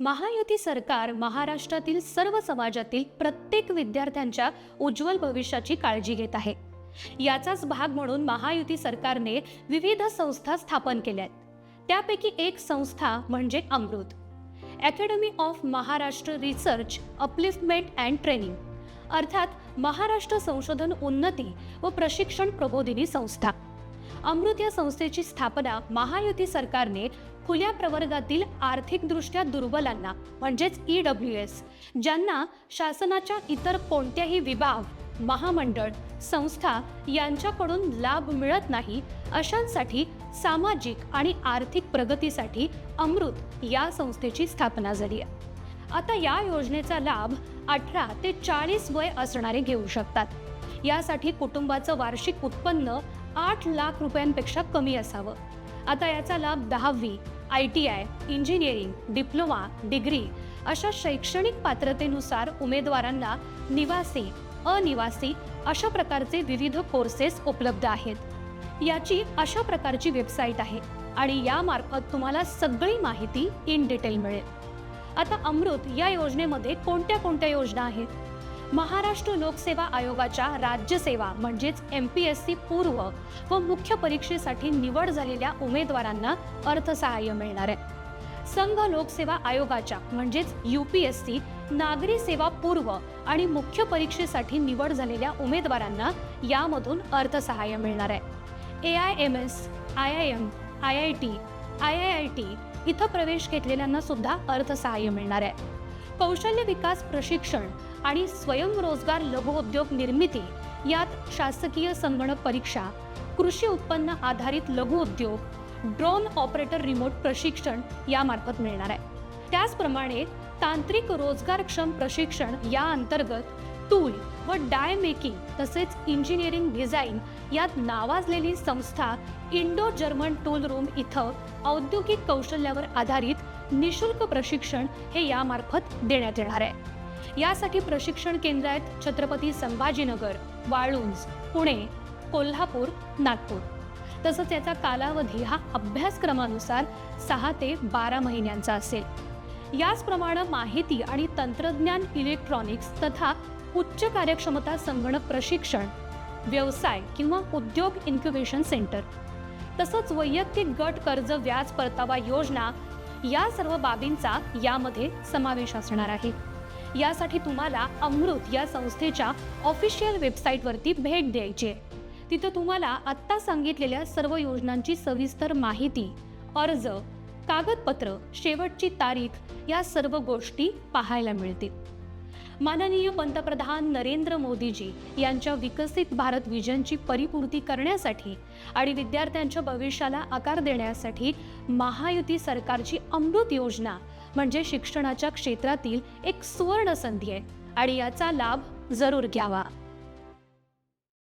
महायुती सरकार महाराष्ट्रातील सर्व समाजातील प्रत्येक विद्यार्थ्यांच्या उज्ज्वल भविष्याची काळजी घेत आहे. याचाच भाग म्हणून महायुती सरकारने विविध संस्था स्थापन केल्या आहेत त्यापैकी एक संस्था म्हणजे Amrut. Academy of Maharashtra research upliftment and training अर्थात महाराष्ट्र संशोधन उन्नती व प्रशिक्षण प्रबोधिनी संस्था. अमृत या संस्थेची स्थापना महायुती सरकारने खुल्या प्रवर्गातील आर्थिकदृष्ट्या दुर्बलांना म्हणजेच ई डब्ल्यू एस ज्यांना शासनाच्या इतर कोणत्याही विभाग महामंडळ संस्था यांच्याकडून लाभ मिळत नाही अशांसाठी सामाजिक आणि आर्थिक प्रगतीसाठी अमृत या संस्थेची स्थापना झाली आहे. आता या योजनेचा लाभ अठरा ते चाळीस वय असणारे घेऊ शकतात. यासाठी कुटुंबाचं वार्षिक उत्पन्न आठ लाख रुपयांपेक्षा कमी असावं. आता याचा लाभ दहावी I T I engineering diploma degree अशा शैक्षणिक पात्रतेनुसार उमेदवारांना निवासी अनिवासी अशा प्रकारचे विविध कोर्सेस उपलब्ध आहेत. याची अशा प्रकारची वेबसाईट आहे आणि यामार्फत तुम्हाला सगळी माहिती इन डिटेल मिळेल. आता अमृत या योजनेमध्ये कोणत्या कोणत्या योजना आहेत? महाराष्ट्र लोकसेवा आयोगाच्या राज्यसेवा म्हणजेच एम पी एस सी पूर्व व मुख्य परीक्षेसाठी निवड झालेल्या उमेदवारांना अर्थसहाय्य मिळणार आहे. संघ लोकसेवा आयोगाच्या म्हणजेच यू पी एस सी नागरी सेवा पूर्व आणि मुख्य परीक्षेसाठी निवड झालेल्या उमेदवारांना यामधून अर्थसहाय्य मिळणार आहे. A I M S I I M I I T I I I T इथं प्रवेश घेतलेल्यांना सुद्धा अर्थसहाय्य मिळणार आहे. कौशल्य विकास प्रशिक्षण आणि स्वयंरोजगार लघुउद्योग निर्मिती यात शासकीय संगणक परीक्षा कृषी उत्पन्न आधारित लघुउद्योग ड्रोन ऑपरेटर रिमोट प्रशिक्षण यामार्फत मिळणार आहे. त्याचप्रमाणे तांत्रिक रोजगारक्षम प्रशिक्षण या अंतर्गत टूल व डाय मेकिंग तसेच इंजिनिअरिंग डिझाईन यात नावाजलेली संस्था इंडो जर्मन टूल रूम इथं औद्योगिक कौशल्यावर आधारित निशुल्क प्रशिक्षण हे यामार्फत देण्यात येणार आहे. यासाठी प्रशिक्षण केंद्र आहेत छत्रपती संभाजीनगर वाळुंज पुणे कोल्हापूर नागपूर. तसंच याचा कालावधी हा अभ्यासक्रमानुसार सहा ते बारा महिन्यांचा असेल. याचप्रमाणे माहिती आणि तंत्रज्ञान इलेक्ट्रॉनिक्स तथा उच्च कार्यक्षमता संगणक प्रशिक्षण व्यवसाय किंवा उद्योग इन्क्युबेशन सेंटर तसंच वैयक्तिक गट कर्ज व्याज परतावा योजना या सर्व बाबींचा यामध्ये समावेश असणार आहे. यासाठी तुम्हाला अमृत या संस्थेच्या ऑफिशियल वेबसाईटवरती भेट द्यायची आहे. तिथं तुम्हाला आत्ता सांगितलेल्या सर्व योजनांची सविस्तर माहिती अर्ज कागदपत्र शेवटची तारीख या सर्व गोष्टी पाहायला मिळतील. माननीय पंतप्रधान नरेंद्र मोदीजी यांच्या विकसित भारत विजनची परिपूर्ती करण्यासाठी आणि विद्यार्थ्यांच्या भविष्याला आकार देण्यासाठी महायुती सरकारची अमृत योजना म्हणजे शिक्षणाच्या क्षेत्रातील एक सुवर्ण संधी आहे. आणि याचा लाभ जरूर घ्यावा.